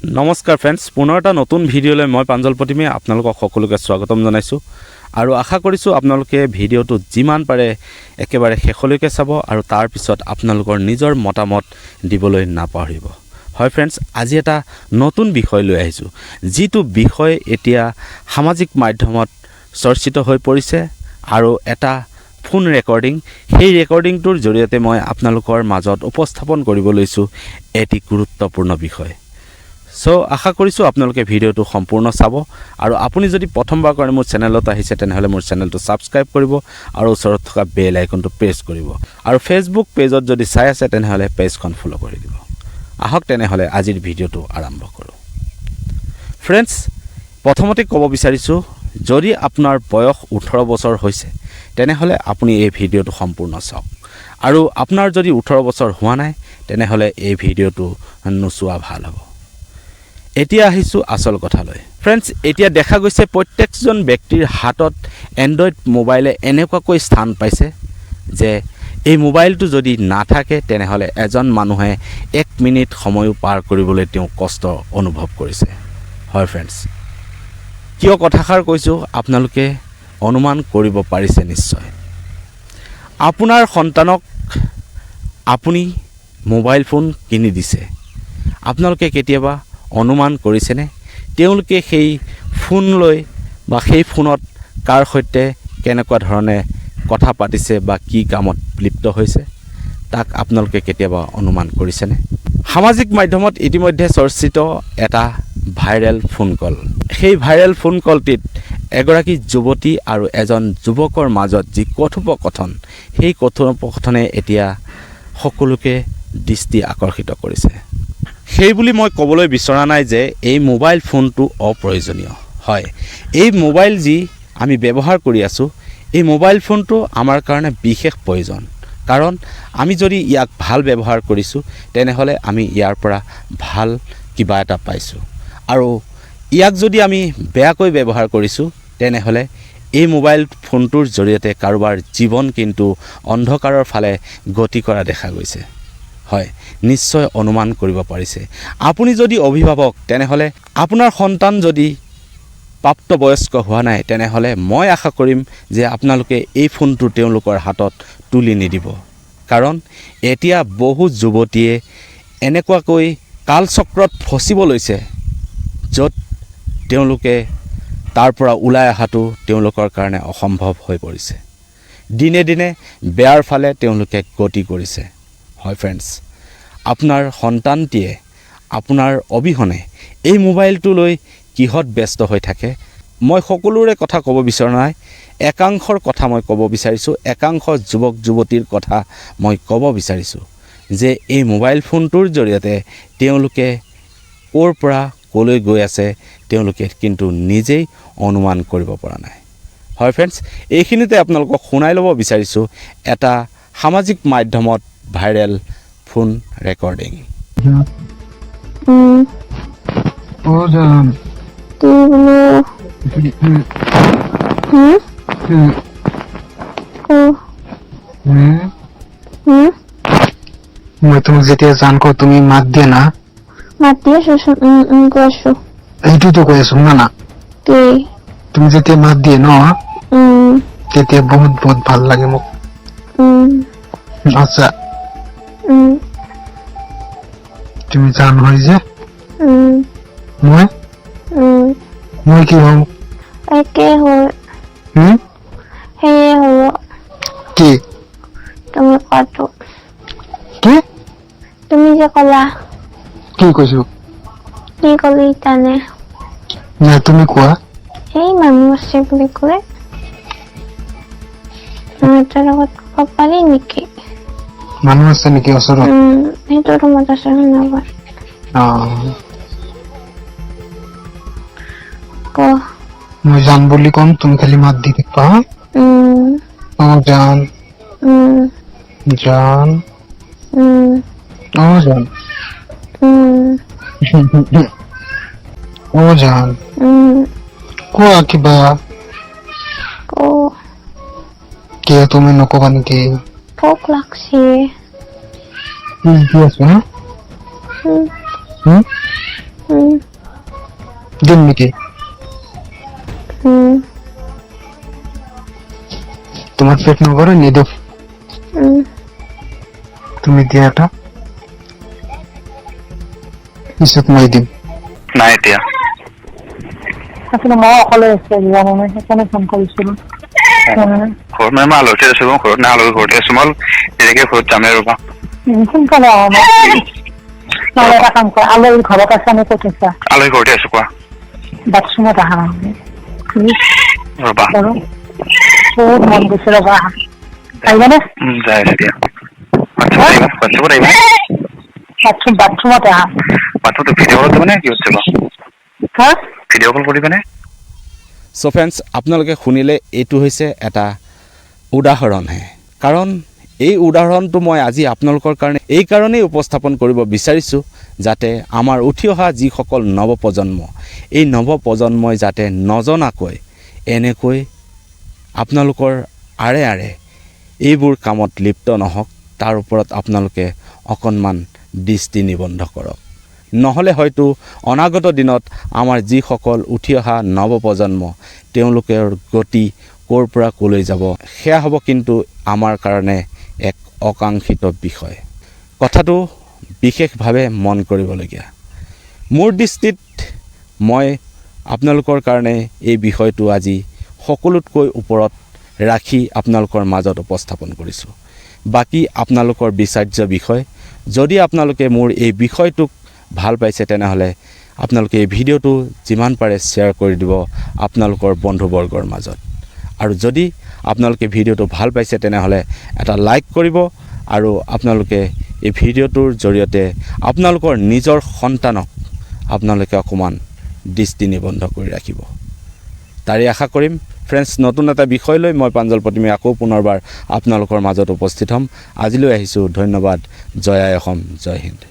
নমস্কাৰ ফ্ৰেণ্ডছ পুনৰ এটা নতুন ভিডিঅ'লৈ মই প্ৰাঞ্জল প্ৰতিমে আপোনালোকক সকলোকে স্বাগতম জনাইছোঁ। আৰু আশা কৰিছোঁ আপোনালোকে ভিডিঅ'টো যিমান পাৰে একেবাৰে শেষলৈকে চাব আৰু তাৰপিছত আপোনালোকৰ নিজৰ মতামত দিবলৈ নাপাহৰিব। হয় ফ্ৰেণ্ডছ আজি এটা নতুন বিষয় লৈ আহিছোঁ। যিটো বিষয় এতিয়া সামাজিক মাধ্যমত চৰ্চিত হৈ পৰিছে আৰু এটা ফোন ৰেকৰ্ডিং সেই ৰেকৰ্ডিংটোৰ জৰিয়তে মই আপোনালোকৰ মাজত উপস্থাপন কৰিব লৈছোঁ এটি গুৰুত্বপূৰ্ণ বিষয়। চ' আশা কৰিছোঁ আপোনালোকে ভিডিঅ'টো সম্পূৰ্ণ চাব। আৰু আপুনি যদি প্ৰথমবাৰ কাৰণে মোৰ চেনেলত আহিছে, তেনেহ'লে মোৰ চেনেলটো ছাবস্ক্ৰাইব কৰিব আৰু ওচৰত থকা বেল আইকনটো প্ৰেছ কৰিব। আৰু ফেচবুক পেজত যদি চাই আছে, তেনেহ'লে পেজখন ফ'ল' কৰি দিব। আহক, তেনেহ'লে আজিৰ ভিডিঅ'টো আৰম্ভ কৰোঁ। ফ্ৰেণ্ডছ প্ৰথমতে ক'ব বিচাৰিছোঁ, যদি আপোনাৰ বয়স ওঠৰ বছৰ হৈছে, তেনেহ'লে আপুনি এই ভিডিঅ'টো সম্পূৰ্ণ চাওক। আৰু আপোনাৰ যদি ওঠৰ বছৰ হোৱা নাই, তেনেহ'লে এই ভিডিঅ'টো নোচোৱা ভালো হ'ব। এতিয়া আহিছোঁ আচল কথালৈ। ফ্ৰেণ্ডছ এতিয়া দেখা গৈছে প্ৰত্যেকজন ব্যক্তিৰ হাতত এণ্ড্ৰইড মোবাইলে এনেকুৱাকৈ স্থান পাইছে যে এই মোবাইলটো যদি নাথাকে, তেনেহ'লে এজন মানুহে এক মিনিট সময়ো পাৰ কৰিবলৈ তেওঁ কষ্ট অনুভৱ কৰিছে। হয় ফ্ৰেণ্ডছ কিয় কথাষাৰ কৈছোঁ, আপোনালোকে অনুমান কৰিব পাৰিছে নিশ্চয়। আপোনাৰ সন্তানক আপুনি মোবাইল ফোন কিনি দিছে। আপোনালোকে কেতিয়াবা অনুমান কৰিছেনে? তেওঁলোকে সেই ফোন লৈ বা সেই ফোনত কাৰ সৈতে কেনেকুৱা ধৰণে কথা পাতিছে বা কি কামত লিপ্ত হৈছে, তাক আপোনালোকে কেতিয়াবা অনুমান কৰিছেনে? সামাজিক মাধ্যমত ইতিমধ্যে চৰ্চিত এটা ভাইৰেল ফোন কল। সেই ভাইৰেল ফোন কলটিত এগৰাকী যুৱতী আৰু এজন যুৱকৰ মাজত যি কথোপকথন, সেই কথোপকথনে এতিয়া সকলোকে দৃষ্টি আকৰ্ষিত কৰিছে। সেই বুলি মই ক'বলৈ বিচৰা নাই যে এই মোবাইল ফোনটো অপ্ৰয়োজনীয়। হয়, এই মোবাইল যি আমি ব্যৱহাৰ কৰি আছোঁ, এই মোবাইল ফোনটো আমাৰ কাৰণে বিশেষ প্ৰয়োজন। কাৰণ আমি যদি ইয়াক ভালো ব্যৱহাৰ কৰিছোঁ, তেনেহ'লে আমি ইয়াৰ পৰা ভালো কিবা এটা পাইছোঁ। আৰু ইয়াক যদি আমি বেয়াকৈ ব্যৱহাৰ কৰিছোঁ, তেনেহ'লে এই মোবাইল ফোনটোৰ জৰিয়তে কাৰোবাৰ জীৱন কিন্তু অন্ধকাৰৰ ফালে গতি কৰা দেখা গৈছে। হয়, নিশ্চয় অনুমান কৰিব পাৰিছে। আপুনি যদি অভিভাৱক, তেনেহ'লে আপোনাৰ সন্তান যদি প্ৰাপ্তবয়স্ক হোৱা নাই, তেনেহ'লে মই আশা কৰিম যে আপোনালোকে এই ফোনটো তেওঁলোকৰ হাতত তুলি নিদিব। কাৰণ এতিয়া বহু যুৱতীয়ে এনেকুৱাকৈ কালচক্ৰত ফচিব লৈছে, য'ত তেওঁলোকে তাৰ পৰা ওলাই অহাটো তেওঁলোকৰ কাৰণে অসম্ভৱ হৈ পৰিছে। দিনে দিনে বেয়াৰ ফালে তেওঁলোকে গতি কৰিছে। হয় ফ্ৰেণ্ডছ আপোনাৰ সন্তানটিয়ে আপোনাৰ অবিহনে এই মোবাইলটো লৈ কিহত ব্যস্ত হৈ থাকে? মই সকলোৰে কথা ক'ব বিচৰা নাই, একাংশৰ কথা মই ক'ব বিচাৰিছোঁ, একাংশ যুৱক যুৱতীৰ কথা মই ক'ব বিচাৰিছোঁ, যে এই মোবাইল ফোনটোৰ জৰিয়তে তেওঁলোকে ক'ৰ পৰা ক'লৈ গৈ আছে, তেওঁলোকে কিন্তু নিজেই অনুমান কৰিব পৰা নাই। হয় ফ্ৰেণ্ডছ এইখিনিতে আপোনালোকক শুনাই ল'ব বিচাৰিছোঁ, এটা সামাজিক মাধ্যমত ভাইৰেল ফোন হুম মই তোমাক যেতিয়া জান কওঁ তুমি মাত দিয়া না। মাতি আছো উম উম কৈ আছো। সেইটোতো কৈ আছো শুনা না। কি? তুমি যেতিয়া মাত দিয়ে ন উম। তেতিয়া বহুত বহুত ভালো লাগে মোক। উম। আচ্ছা। তুমি জান হয় যে? মই? মই কি হওঁ একে হুম? সেয়ে হ'ব। কি? তুমি কোৱাটো কি? তুমি যে ক'লা। কি কৈছো? কি ক'লি ইতানে না তুমি কোৱা। সেই মানুহ আছে বুলি ক'লে। মই লগত ক'ব পাৰি নেকি? মানুহ আছে নেকি ওচৰত সেইটো ৰুমত আছে শুনাবা অ মই জান বুলি ক'ম তুমি খালি মাত দি থাকিবা অ জান। উম। অ জান। অ জান। উম। কোৱা কিবা? ক? কিয় তুমি নকবা নেকি? ভোক লাগছে কি আছো হা উম হুম দিম নেকি উম, তোমার পেট নভরে নিদিও উম, তুমি দিয়াটা পিছত মই দিম। নাই এতিয়া আচলতে মই অকলে আছো জানা নাই। সেইকাৰণে ফোন কৰিছিলো। জানানে? ঘৰত মানে মই আলহীতে আছো মই ঘৰত নাই আলহী ঘৰতে আছো মই তেনেকে ঘৰত যামেই ৰ'বা উম, সোনকালে আহা মই নহ'লে এটা কাম কৰা আলহীৰ ঘৰত আছা নে ক'ত আছা? আলহী ঘৰতে আছো কোৱা বাথৰুমত আহা প্লিজ ৰ'বা বাৰু বহুত মন গৈছে ৰ'বা আহা আহিবানে উম, যাই দিয়া হোৱাটছএপত আহিবা হোৱাটছএপত আহিবা বাথৰুম বাথৰুমত আহা মাথোতো ভিডিঅ' কল কৰিবানে কি হচ্ছে বা হা ভিডিঅ' কল কৰিবানে চ' ফ্ৰেণ্ডছ আপোনালোকে শুনিলে এইটো হৈছে এটা উদাহৰণহে কাৰণ এই উদাহৰণটো মই আজি আপোনালোকৰ কাৰণে এই কাৰণেই উপস্থাপন কৰিব বিচাৰিছোঁ যাতে আমাৰ উঠি অহা যিসকল নৱপ্ৰজন্ম, এই নৱপ্ৰজন্মই যাতে নজনাকৈ এনেকৈ আপোনালোকৰ আৰে আৰে এইবোৰ কামত লিপ্ত নহওক, তাৰ ওপৰত আপোনালোকে অকণমান দৃষ্টি নিবন্ধ কৰক। নহ'লে হয়তো অনাগত দিনত আমাৰ যিসকল উঠি অহা নৱপ্ৰজন্ম, তেওঁলোকৰ গতি ক'ৰ পৰা ক'লৈ যাব, সেয়া হ'ব কিন্তু আমাৰ কাৰণে এক অকাংক্ষিত বিষয়। কথাটো বিশেষভাৱে মন কৰিবলগীয়া। মোৰ দৃষ্টিত মই আপোনালোকৰ কাৰণে এই বিষয়টো আজি সকলোতকৈ ওপৰত ৰাখি আপোনালোকৰ মাজত উপস্থাপন কৰিছোঁ। বাকী আপোনালোকৰ বিচাৰ্য বিষয়, যদি আপোনালোকে মোৰ এই বিষয়টোক ভালো পাইছে তেনেহ'লে আপোনালোকে এই ভিডিঅ'টো যিমান পাৰে শ্বেয়াৰ কৰি দিব আপোনালোকৰ বন্ধুবৰ্গৰ মাজত। আৰু যদি আপোনালোকে ভিডিঅ'টো ভালো পাইছে তেনেহ'লে এটা লাইক কৰিব আৰু আপোনালোকে এই ভিডিঅ'টোৰ জৰিয়তে আপোনালোকৰ নিজৰ সন্তানক আপোনালোকে অকণমান দৃষ্টি নিবন্ধ কৰি ৰাখিব। তাৰে আশা কৰিম ফ্ৰেণ্ডছ নতুন এটা বিষয় লৈ মই প্ৰাঞ্জল প্ৰতিমে আকৌ পুনৰবাৰ আপোনালোকৰ মাজত উপস্থিত হ'ম। আজিলৈ আহিছোঁ, ধন্যবাদ, জয় আই অসম, জয় হিন্দ।